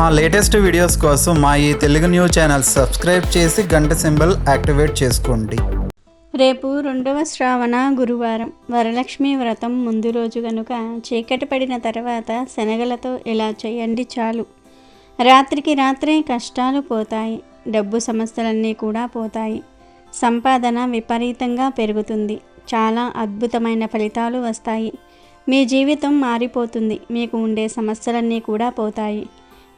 మా latest videos కోసం మా ఈ తెలుగు న్యూస్ ఛానల్ సబ్స్క్రైబ్ చేసి గంట సింబల్ యాక్టివేట్ చేసుకోండి. రేపు రెండవ శ్రావణ గురువారం. వరలక్ష్మి వ్రతం ముందు రోజు గనుక చీకటి పడిన తర్వాత శనగలతో ఇలా చేయండి చాలు. రాత్రికి రాత్రే కష్టాలు పోతాయి డబ్బు సమస్యలన్నీ కూడా పోతాయి. సంపాదన విపరీతంగా పెరుగుతుంది చాలా అద్భుతమైన ఫలితాలు వస్తాయి. మీ జీవితం మారిపోతుంది మీకు ఉండే సమస్యలన్నీ కూడా పోతాయి.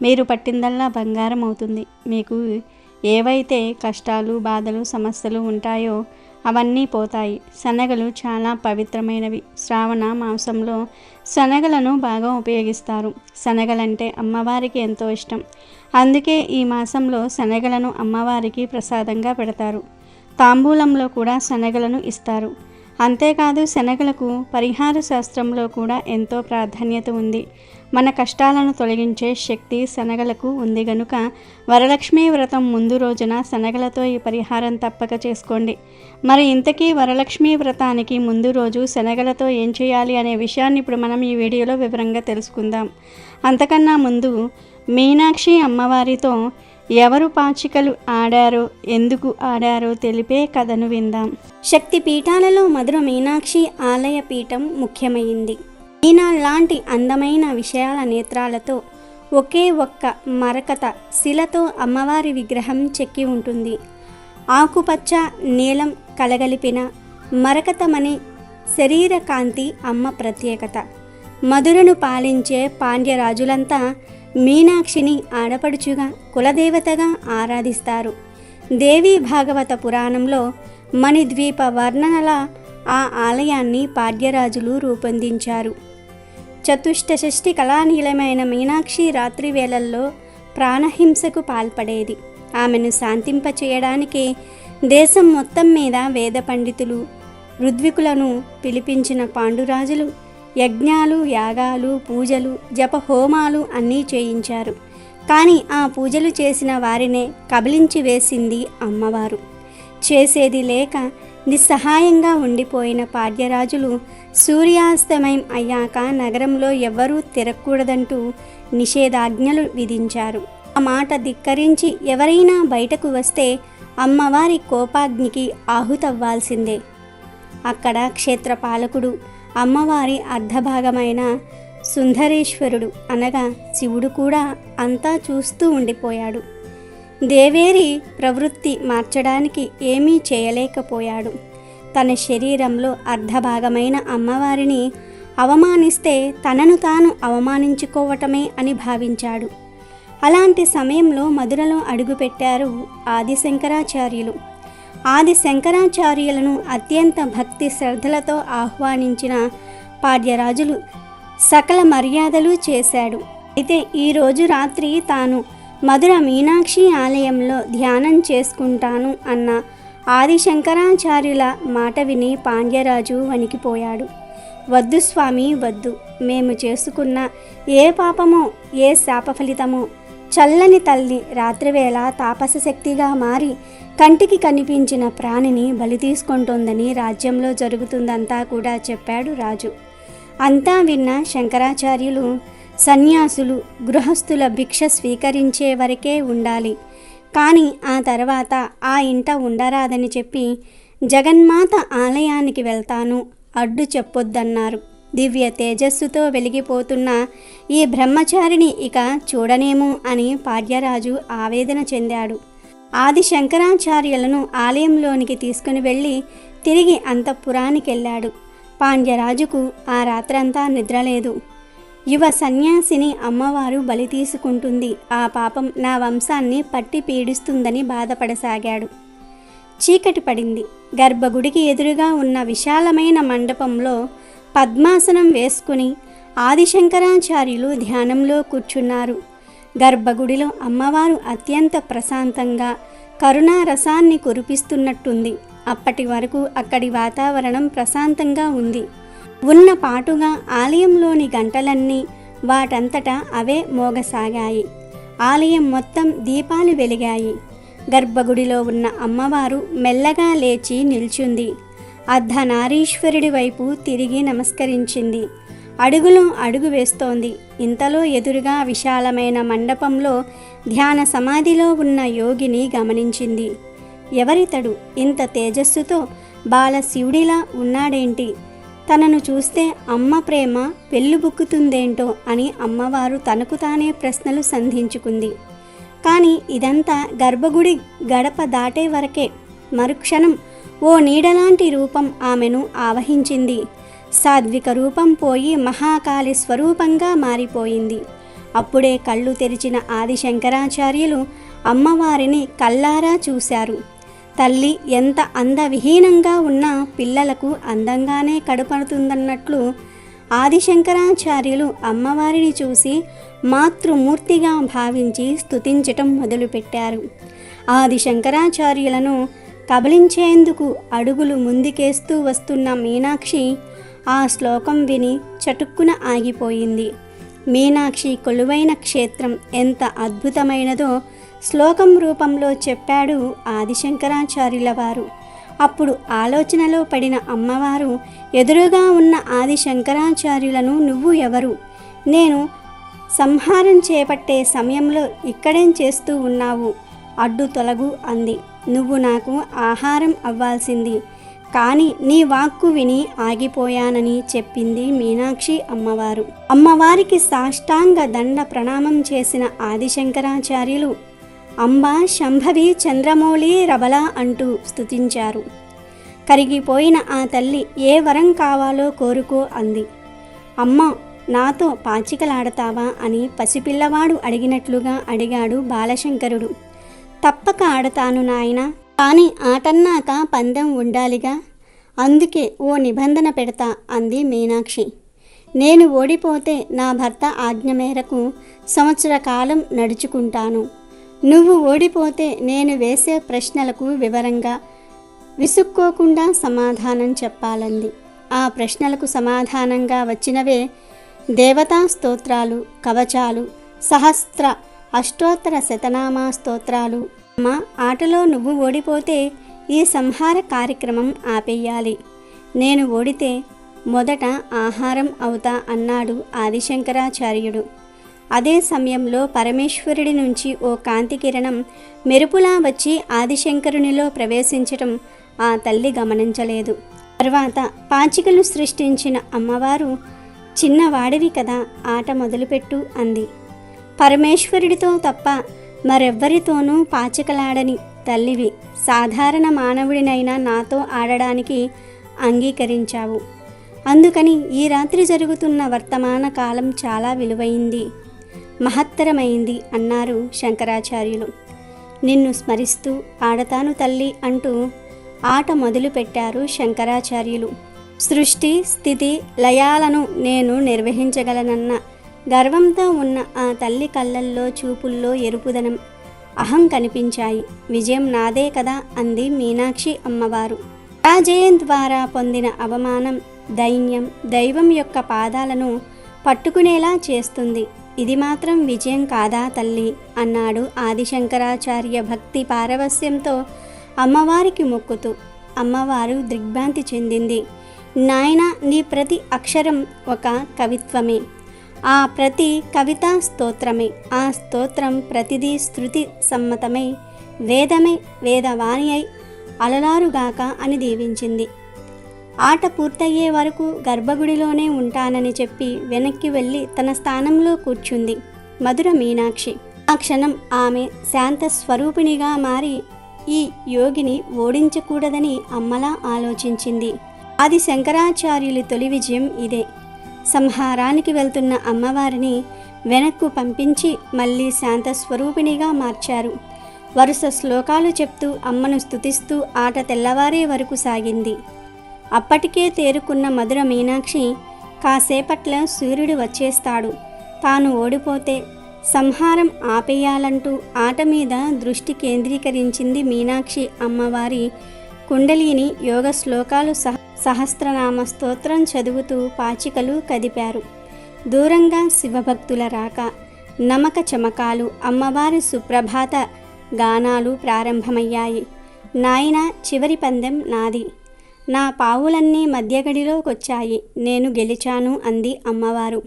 మీరు పట్టిందల్లా బంగారం అవుతుంది. మీకు ఏవైతే కష్టాలు బాధలు సమస్యలు ఉంటాయో అవన్నీ పోతాయి. శనగలు చాలా పవిత్రమైనవి. శ్రావణ మాసంలో శనగలను బాగా ఉపయోగిస్తారు. శనగలంటే అమ్మవారికి ఎంతో ఇష్టం. అందుకే ఈ మాసంలో శనగలను అమ్మవారికి ప్రసాదంగా పెడతారు. తాంబూలంలో కూడా శనగలను ఇస్తారు. అంతేకాదు శనగలకు పరిహార శాస్త్రంలో కూడా ఎంతో ప్రాధాన్యత ఉంది. మన కష్టాలను తొలగించే శక్తి శనగలకు ఉంది గనుక వరలక్ష్మీ వ్రతం ముందు రోజున శనగలతో ఈ పరిహారం తప్పక చేసుకోండి. మరి ఇంతకీ వరలక్ష్మీ వ్రతానికి ముందు రోజు శనగలతో ఏం చేయాలి అనే విషయాన్ని ఇప్పుడు మనం ఈ వీడియోలో వివరంగా తెలుసుకుందాం. అంతకన్నా ముందు మీనాక్షి అమ్మవారితో ఎవరు పాచికలు ఆడారో ఎందుకు ఆడారో తెలిపే కథను విందాం. శక్తి పీఠాలలో మధుర మీనాక్షి ఆలయ పీఠం ముఖ్యమైంది. ఈనా లాంటి అందమైన విషయాల నేత్రాలతో ఒకే ఒక్క మరకత శిలతో అమ్మవారి విగ్రహం చెక్కి ఉంటుంది. ఆకుపచ్చ నీలం కలగలిపిన మరకతమనే శరీర కాంతి అమ్మ ప్రత్యేకత. మధురను పాలించే పాండ్యరాజులంతా మీనాక్షిని ఆడపడుచుగా కులదేవతగా ఆరాధిస్తారు. దేవీ భాగవత పురాణంలో మణిద్వీప వర్ణనల ఆ ఆలయాన్ని పాడ్యరాజులు రూపొందించారు. చతుష్టషష్టి కళానీలమైన మీనాక్షి రాత్రి వేళల్లో ప్రాణహింసకు పాల్పడేది. ఆమెను శాంతింపచేయడానికి దేశం మొత్తం మీద వేద పండితులు ఋద్వికులను పిలిపించిన పాండురాజులు యజ్ఞాలు యాగాలు పూజలు జప హోమాలు అన్నీ చేయించారు. కానీ ఆ పూజలు చేసిన వారినే కబలించి వేసింది అమ్మవారు. చేసేది లేక నిస్సహాయంగా ఉండిపోయిన పాడ్యరాజులు సూర్యాస్తమయం అయ్యాక నగరంలో ఎవ్వరూ తిరగకూడదంటూ నిషేధాజ్ఞలు విధించారు. ఆ మాట ధిక్కరించి ఎవరైనా బయటకు వస్తే అమ్మవారి కోపాగ్నికి ఆహుతవ్వాల్సిందే. అక్కడ క్షేత్రపాలకుడు అమ్మవారి అర్ధభాగమైన సుందరేశ్వరుడు అనగా శివుడు కూడా అంతా చూస్తూ ఉండిపోయాడు. దేవేరి ప్రవృత్తి మార్చడానికి ఏమీ చేయలేకపోయాడు. తన శరీరంలో అర్ధభాగమైన అమ్మవారిని అవమానిస్తే తనను తాను అవమానించుకోవటమే అని భావించాడు. అలాంటి సమయంలో మధురలో అడుగుపెట్టారు ఆది శంకరాచార్యులు ఆది శంకరాచార్యులను అత్యంత భక్తి శ్రద్ధలతో ఆహ్వానించిన పాడ్యరాజులు సకల మర్యాదలు చేశాడు. అయితే ఈరోజు రాత్రి తాను మధుర మీనాక్షి ఆలయంలో ధ్యానం చేసుకుంటాను అన్న ఆది శంకరాచార్యుల మాట విని పాండ్యరాజు వణికిపోయాడు. వద్దు స్వామి వద్దు. మేము చేసుకున్న ఏ పాపమో ఏ శాప ఫలితమో చల్లని తల్లి రాత్రివేళ తాపస శక్తిగా మారి కంటికి కనిపించిన ప్రాణిని బలి తీసుకుంటోందని రాజ్యంలో జరుగుతుందంతా కూడా చెప్పాడు రాజు. అంతా విన్న శంకరాచార్యులు సన్యాసులు గృహస్థుల భిక్ష స్వీకరించే వరకే ఉండాలి. కానీ ఆ తర్వాత ఆ ఇంట ఉండరాదని చెప్పి జగన్మాత ఆలయానికి వెళ్తాను అడ్డు చెప్పొద్దన్నారు. దివ్య తేజస్సుతో వెలిగిపోతున్న ఈ బ్రహ్మచారిని ఇక చూడనేమో అని పాడ్యరాజు ఆవేదన చెందాడు. ఆది శంకరాచార్యులను ఆలయంలోనికి తీసుకుని వెళ్ళి తిరిగి అంతఃపురానికెళ్ళాడు. పాండ్యరాజుకు ఆ రాత్రంతా నిద్రలేదు. యువ సన్యాసిని అమ్మవారు బలి తీసుకుంటుంది. ఆ పాపం నా వంశాన్ని పట్టి పీడిస్తుందని బాధపడసాగాడు. చీకటి పడింది. గర్భగుడికి ఎదురుగా ఉన్న విశాలమైన మండపంలో పద్మాసనం వేసుకుని ఆదిశంకరాచార్యులు ధ్యానంలో కూర్చున్నారు. గర్భగుడిలో అమ్మవారు అత్యంత ప్రశాంతంగా కరుణారసాన్ని కురిపిస్తున్నట్టుంది. అప్పటి వరకు అక్కడి వాతావరణం ప్రశాంతంగా ఉంది. ఉన్న పాటుగా ఆలయంలోని గంటలన్నీ వాటంతటా అవే మోగసాగాయి. ఆలయం మొత్తం దీపాలు వెలిగాయి. గర్భగుడిలో ఉన్న అమ్మవారు మెల్లగా లేచి నిల్చుంది. అర్ధనారీశ్వరుడి వైపు తిరిగి నమస్కరించింది. అడుగులో అడుగు వేస్తోంది. ఇంతలో ఎదురుగా విశాలమైన మండపంలో ధ్యాన సమాధిలో ఉన్న యోగిని గమనించింది. ఎవరితడు? ఇంత తేజస్సుతో బాల శివుడిలా ఉన్నాడేంటి? తనను చూస్తే అమ్మ ప్రేమ పెళ్ళుబుక్కుతుందేంటో అని అమ్మవారు తనకు తానే ప్రశ్నలు సంధించుకుంది. కానీ ఇదంతా గర్భగుడి గడప దాటే వరకే. మరుక్షణం ఓ నీడలాంటి రూపం ఆమెను ఆవహించింది. సాత్విక రూపం పోయి మహాకాళి స్వరూపంగా మారిపోయింది. అప్పుడే కళ్ళు తెరిచిన ఆది శంకరాచార్యులు అమ్మవారిని కల్లారా చూశారు. తల్లి ఎంత అందవిహీనంగా ఉన్నా పిల్లలకు అందంగానే కడుపడుతుందన్నట్లు ఆదిశంకరాచార్యులు అమ్మవారిని చూసి మాతృమూర్తిగా భావించి స్థుతించటం మొదలుపెట్టారు. ఆది శంకరాచార్యులను కబలించేందుకు అడుగులు ముందుకేస్తూ వస్తున్న మీనాక్షి ఆ శ్లోకం విని చటుక్కున ఆగిపోయింది. మీనాక్షి కొలువైన క్షేత్రం ఎంత అద్భుతమైనదో శ్లోకం రూపంలో చెప్పాడు ఆదిశంకరాచార్యుల వారు అప్పుడు ఆలోచనలో పడిన అమ్మవారు ఎదురుగా ఉన్న ఆది శంకరాచార్యులను నువ్వు ఎవరు? నేను సంహారం చేపట్టే సమయంలో ఇక్కడేం చేస్తూ ఉన్నావు? అడ్డు తొలగు అంది. నువ్వు నాకు ఆహారం అవ్వాల్సింది. కానీ నీ వాక్కు విని ఆగిపోయానని చెప్పింది మీనాక్షి అమ్మవారు. అమ్మవారికి సాష్టాంగ దండ ప్రణామం చేసిన ఆదిశంకరాచార్యులు అంబా శంభవి చంద్రమౌళి రబల అంటూ స్తుతించారు. కరిగిపోయిన ఆ తల్లి ఏ వరం కావాలో కోరుకో అంది. అమ్మ నాతో పాచికలాడతావా అని పసిపిల్లవాడు అడిగినట్లుగా అడిగాడు బాలశంకరుడు. తప్పక ఆడతాను నాయనా కానీ ఆటన్నాక పందెం ఉండాలిగా. అందుకే ఓ నిబంధన పెడతా అంది మీనాక్షి. నేను ఓడిపోతే నా భర్త ఆజ్ఞ మేరకు సంవత్సర కాలం నడుచుకుంటాను. నువ్వు ఓడిపోతే నేను వేసే ప్రశ్నలకు వివరంగా విసుక్కోకుండా సమాధానం చెప్పాలంది. ఆ ప్రశ్నలకు సమాధానంగా వచ్చినవే దేవతా స్తోత్రాలు కవచాలు సహస్ర అష్టోత్తర శతనామా స్తోత్రాలు. మా ఆటలో నువ్వు ఓడిపోతే ఈ సంహార కార్యక్రమం ఆపేయాలి. నేను ఓడితే మొదట ఆహారం అవుతా అన్నాడు ఆదిశంకరాచార్యుడు. అదే సమయంలో పరమేశ్వరుడి నుంచి ఓ కాంతి కిరణం మెరుపులా వచ్చి ఆదిశంకరునిలో ప్రవేశించటం ఆ తల్లి గమనించలేదు. తర్వాత పాచికలు సృష్టించిన అమ్మవారు చిన్నవాడివి కదా ఆట మొదలుపెట్టు అంది. పరమేశ్వరుడితో తప్ప మరెవ్వరితోనూ పాచికలాడని తల్లివి సాధారణ మానవుడినైనా నాతో ఆడడానికి అంగీకరించావు. అందుకని ఈ రాత్రి జరుగుతున్న వర్తమాన కాలం చాలా విలువైంది. మహత్తరమైంది అన్నారు శంకరాచార్యులు. నిన్ను స్మరిస్తూ ఆడతాను తల్లి అంటూ ఆట మొదలుపెట్టారు శంకరాచార్యులు. సృష్టి స్థితి లయాలను నేను నిర్వహించగలనన్న గర్వంతో ఉన్న ఆ తల్లి కళ్ళల్లో చూపుల్లో ఎరుపుదనం అహం కనిపించాయి. విజయం నాదే కదా అంది మీనాక్షి అమ్మవారు. పరాజయం ద్వారా పొందిన అవమానం దైన్యం దైవం యొక్క పాదాలను పట్టుకునేలా చేస్తుంది. ఇది మాత్రం విజయం కాదా తల్లి? అన్నాడు ఆదిశంకరాచార్య భక్తి పారవస్యంతో అమ్మవారికి మొక్కుతూ. అమ్మవారు దిగ్భ్రాంతి చెందింది. నాయన నీ ప్రతి అక్షరం ఒక కవిత్వమే. ఆ ప్రతి కవితా స్తోత్రమే. ఆ స్తోత్రం ప్రతిదీ శృతి సమ్మతమై వేదమై వేదవాణి అయి అలలారుగాక అని దీవించింది. ఆట పూర్తయ్యే వరకు గర్భగుడిలోనే ఉంటానని చెప్పి వెనక్కి వెళ్ళి తన స్థానంలో కూర్చుంది మధుర మీనాక్షి. ఆ క్షణం ఆమె శాంత స్వరూపిణిగా మారి ఈ యోగిని ఓడించకూడదని అమ్మలా ఆలోచించింది. అది శంకరాచార్యులు తొలి విజయం ఇదే. సంహారానికి వెళ్తున్న అమ్మవారిని వెనక్కు పంపించి మళ్ళీ శాంత స్వరూపిణిగా మార్చారు. వరుస శ్లోకాలు చెప్తూ అమ్మను స్తుతిస్తూ ఆట తెల్లవారే వరకు సాగింది. అప్పటికే తేరుకున్న మధుర మీనాక్షి కాసేపట్ల సూర్యుడు వచ్చేస్తాడు. తాను ఓడిపోతే సంహారం ఆపేయాలంటూ ఆట మీద దృష్టి కేంద్రీకరించింది మీనాక్షి అమ్మవారి కుండలిని యోగ శ్లోకాలు సహ సహస్రనామ స్తోత్రం చదువుతూ పాచికలు కదిపారు. దూరంగా శివభక్తుల రాక నమక చమకాలు అమ్మవారి సుప్రభాత గానాలు ప్రారంభమయ్యాయి. నాయన చివరి పందెం నాది. నా పావులన్నీ మధ్యగడిలోకొచ్చాయి. నేను గెలిచాను అంది అమ్మవారు.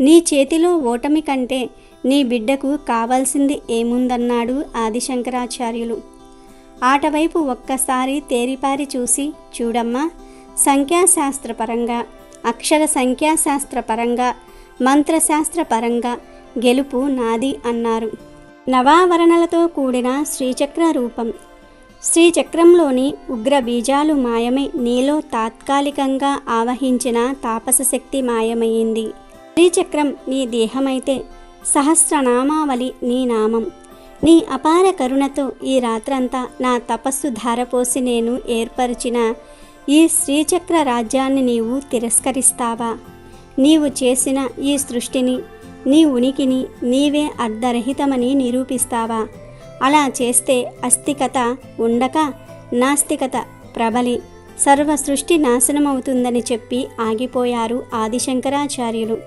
నీ చేతిలో ఓటమి కంటే నీ బిడ్డకు కావాల్సింది ఏముందన్నాడు ఆదిశంకరాచార్యులు. ఆటవైపు ఒక్కసారి తేరిపారి చూసి చూడమ్మా సంఖ్యాశాస్త్రపరంగా అక్షర సంఖ్యాశాస్త్రపరంగా మంత్రశాస్త్రపరంగా గెలుపు నాది అన్నారు. నవావరణలతో కూడిన శ్రీచక్ర రూపం శ్రీచక్రంలోని ఉగ్ర బీజాలు మాయమై నీలో తాత్కాలికంగా ఆవహించిన తాపస శక్తి మాయమైంది. శ్రీచక్రం నీ దేహమైతే సహస్రనామావళి నీ నామం. నీ అపార కరుణతో ఈ రాత్రంతా నా తపస్సు ధారపోసి నేను ఏర్పరిచిన ఈ శ్రీచక్ర రాజ్యాన్ని నీవు తిరస్కరిస్తావా? నీవు చేసిన ఈ సృష్టిని నీ ఉనికిని నీవే అర్ధరహితమని నిరూపిస్తావా? అలా చేస్తే అస్థికత ఉండక నాస్తికత ప్రబలి. సర్వ సృష్టి నాశనమవుతుందని చెప్పి ఆగిపోయారు ఆదిశంకరాచార్యులు.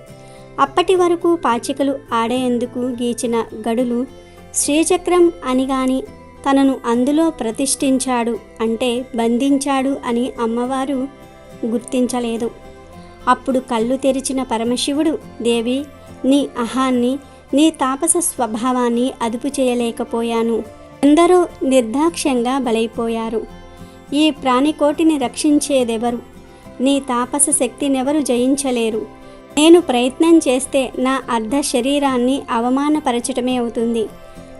అప్పటి వరకు పాచికలు ఆడేందుకు గీచిన గడులు శ్రీచక్రం అని గాని తనను అందులో ప్రతిష్ఠించాడు అంటే బంధించాడు అని అమ్మవారు గుర్తించలేదు. అప్పుడు కళ్ళు తెరిచిన పరమశివుడు దేవి నీ అహాన్ని నీ తాపస స్వభావాన్ని అదుపు చేయలేకపోయాను. ఎందరో నిర్దాక్ష్యంగా బలైపోయారు. ఈ ప్రాణికోటిని రక్షించేదెవరు? నీ తాపస శక్తినెవరు జయించలేరు. నేను ప్రయత్నం చేస్తే నా అర్ధ శరీరాన్ని అవమానపరచటమే అవుతుంది.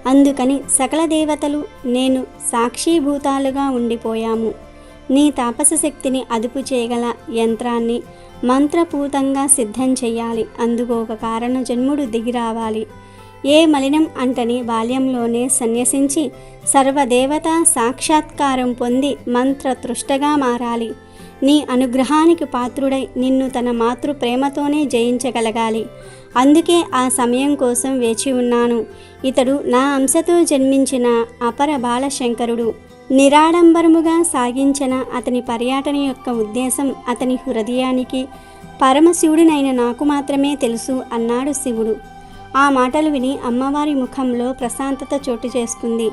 అందుకని సకల దేవతలు నేను సాక్షీభూతాలుగా ఉండిపోయాము. నీ తాపస శక్తిని అదుపు చేయగల యంత్రాన్ని మంత్రపూతంగా సిద్ధం చెయ్యాలి. అందుకు ఒక కారణ జన్ముడు దిగిరావాలి ఏ మలినం అంటని బాల్యంలోనే సన్యసించి సర్వదేవత సాక్షాత్కారం పొంది మంత్రతృష్టగా మారాలి. నీ అనుగ్రహానికి పాత్రుడై నిన్ను తన మాతృ ప్రేమతోనే జయించగలగాలి. అందుకే ఆ సమయం కోసం వేచి ఉన్నాను. ఇతడు నా అంశతో జన్మించిన అపర బాలశంకరుడు. నిరాడంబరముగా సాగించిన అతని పర్యటన యొక్క ఉద్దేశం అతని హృదయానికి పరమశివుడినైన నాకు మాత్రమే తెలుసు అన్నాడు శివుడు. ఆ మాటలు విని అమ్మవారి ముఖంలో ప్రశాంతత చోటు చేసుకుంది.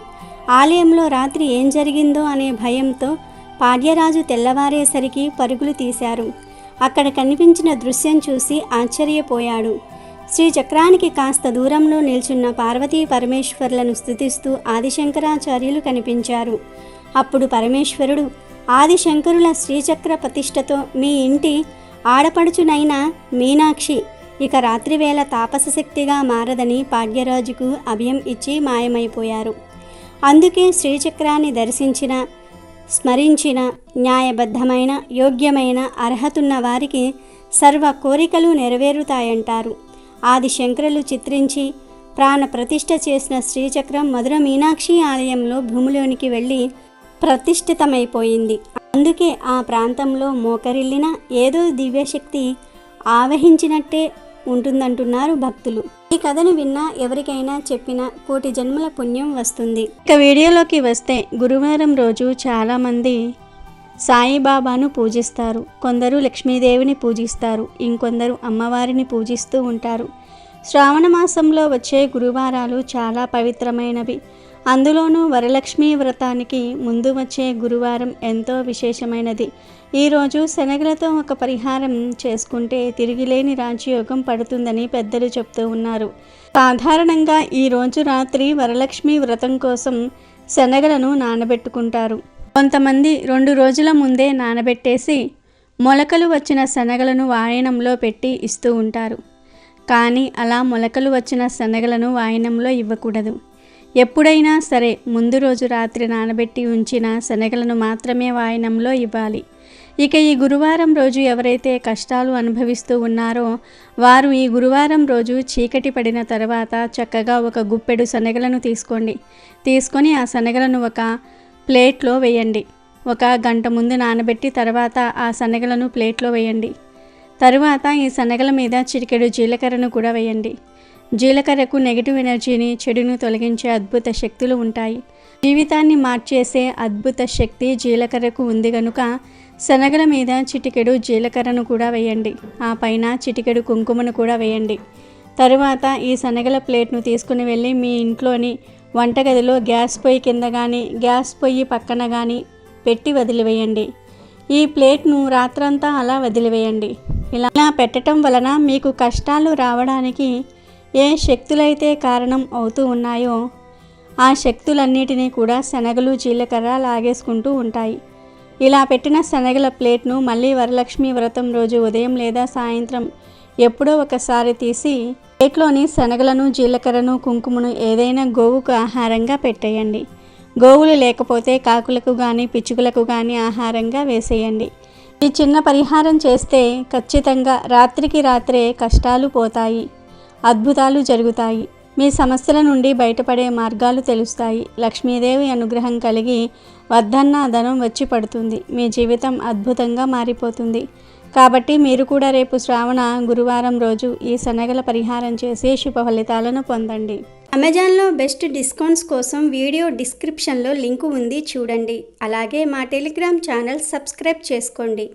ఆలయంలో రాత్రి ఏం జరిగిందో అనే భయంతో పాడ్యరాజు తెల్లవారేసరికి పరుగులు తీశారు. అక్కడ కనిపించిన దృశ్యం చూసి ఆశ్చర్యపోయాడు. శ్రీ చక్రానికి కాస్త దూరంలో నిల్చున్న పార్వతీ పరమేశ్వర్లను స్థుతిస్తూ ఆదిశంకరాచార్యులు కనిపించారు. అప్పుడు పరమేశ్వరుడు ఆదిశంకరుల శ్రీచక్ర ప్రతిష్టతో మీ ఇంటి ఆడపడుచునైన మీనాక్షి ఇక రాత్రివేళ తాపస శక్తిగా మారదని పాడ్యరాజుకు అభయం ఇచ్చి మాయమైపోయారు. అందుకే శ్రీచక్రాన్ని దర్శించిన స్మరించిన న్యాయబద్ధమైన యోగ్యమైన అర్హతున్న వారికి సర్వ కోరికలు నెరవేరుతాయంటారు. ఆది శంకరులు చిత్రించి ప్రాణ ప్రతిష్ఠ చేసిన శ్రీచక్రం మధుర మీనాక్షి ఆలయంలో భూమిలోనికి వెళ్ళి ప్రతిష్ఠితమైపోయింది. అందుకే ఆ ప్రాంతంలో మోకరిల్లిన ఏదో దివ్యశక్తి ఆవహించినట్టే ఉంటుందంటున్నారు భక్తులు. ఈ కథను విన్నా ఎవరికైనా చెప్పిన కోటి జన్మల పుణ్యం వస్తుంది. ఇక వీడియోలోకి వస్తే గురువారం రోజు చాలామంది సాయిబాబాను పూజిస్తారు. కొందరు లక్ష్మీదేవిని పూజిస్తారు. ఇంకొందరు అమ్మవారిని పూజిస్తూ ఉంటారు. శ్రావణ మాసంలో వచ్చే గురువారాలు చాలా పవిత్రమైనవి. అందులోనూ వరలక్ష్మీ వ్రతానికి ముందు వచ్చే గురువారం ఎంతో విశేషమైనది. ఈరోజు శనగలతో ఒక పరిహారం చేసుకుంటే తిరిగిలేని రాజయోగం పడుతుందని పెద్దలు చెప్తూ ఉన్నారు. సాధారణంగా ఈ రోజు రాత్రి వరలక్ష్మి వ్రతం కోసం శనగలను నానబెట్టుకుంటారు. కొంతమంది రెండు రోజుల ముందే నానబెట్టేసి మొలకలు వచ్చిన శనగలను వాయనంలో పెట్టి ఇస్తూ ఉంటారు. కానీ అలా మొలకలు వచ్చిన శనగలను వాయనంలో ఇవ్వకూడదు. ఎప్పుడైనా సరే ముందు రోజు రాత్రి నానబెట్టి ఉంచిన శనగలను మాత్రమే వాయనంలో ఇవ్వాలి. ఇక ఈ గురువారం రోజు ఎవరైతే కష్టాలు అనుభవిస్తూ ఉన్నారో వారు ఈ గురువారం రోజు చీకటి పడిన తర్వాత చక్కగా ఒక గుప్పెడు శనగలను తీసుకోండి. తీసుకొని ఆ శనగలను ఒక ప్లేట్లో వేయండి. ఒక గంట ముందు నానబెట్టి తర్వాత ఆ శనగలను ప్లేట్లో వేయండి. తరువాత ఈ శనగల మీద చిటికెడు జీలకర్రను కూడా వేయండి. జీలకర్రకు నెగిటివ్ ఎనర్జీని చెడును తొలగించే అద్భుత శక్తులు ఉంటాయి. జీవితాన్ని మార్చేసే అద్భుత శక్తి జీలకర్రకు ఉంది కనుక శనగల మీద చిటికెడు జీలకర్రను కూడా వేయండి. ఆ పైన చిటికెడు కుంకుమను కూడా వేయండి. తరువాత ఈ శనగల ప్లేట్ను తీసుకుని వెళ్ళి మీ ఇంట్లోని వంటగదిలో గ్యాస్ పొయ్యి కింద కానీ గ్యాస్ పొయ్యి పక్కన కానీ పెట్టి వదిలివేయండి. ఈ ప్లేట్ను రాత్రంతా అలా వదిలివేయండి. ఇలా ఇలా పెట్టడం వలన మీకు కష్టాలు రావడానికి ఏ శక్తులైతే కారణం అవుతూ ఉన్నాయో ఆ శక్తులన్నిటినీ కూడా శనగలు జీలకర్ర లాగేసుకుంటూ ఉంటాయి. ఇలా పెట్టిన శనగల ప్లేట్ను మళ్ళీ వరలక్ష్మి వ్రతం రోజు ఉదయం లేదా సాయంత్రం ఎప్పుడో ఒకసారి తీసి ప్లేట్లోని శనగలను జీలకర్రను కుంకుమను ఏదైనా గోవుకు ఆహారంగా పెట్టేయండి. గోవులు లేకపోతే కాకులకు కానీ పిచ్చుకలకు కానీ ఆహారంగా వేసేయండి. ఈ చిన్న పరిహారం చేస్తే ఖచ్చితంగా రాత్రికి రాత్రే కష్టాలు పోతాయి అద్భుతాలు జరుగుతాయి. మీ సమస్యల నుండి బయటపడే మార్గాలు తెలుస్తాయి. లక్ష్మీదేవి అనుగ్రహం కలిగి వద్దన్న ధనం వచ్చి పడుతుంది. మీ జీవితం అద్భుతంగా మారిపోతుంది. కాబట్టి మీరు కూడా రేపు శ్రావణ గురువారం రోజు ఈ శనగల పరిహారం చేసి శుభ ఫలితాలను పొందండి. అమెజాన్లో బెస్ట్ డిస్కౌంట్స్ కోసం వీడియో డిస్క్రిప్షన్లో లింకు ఉంది చూడండి. అలాగే మా టెలిగ్రామ్ ఛానల్ సబ్స్క్రైబ్ చేసుకోండి.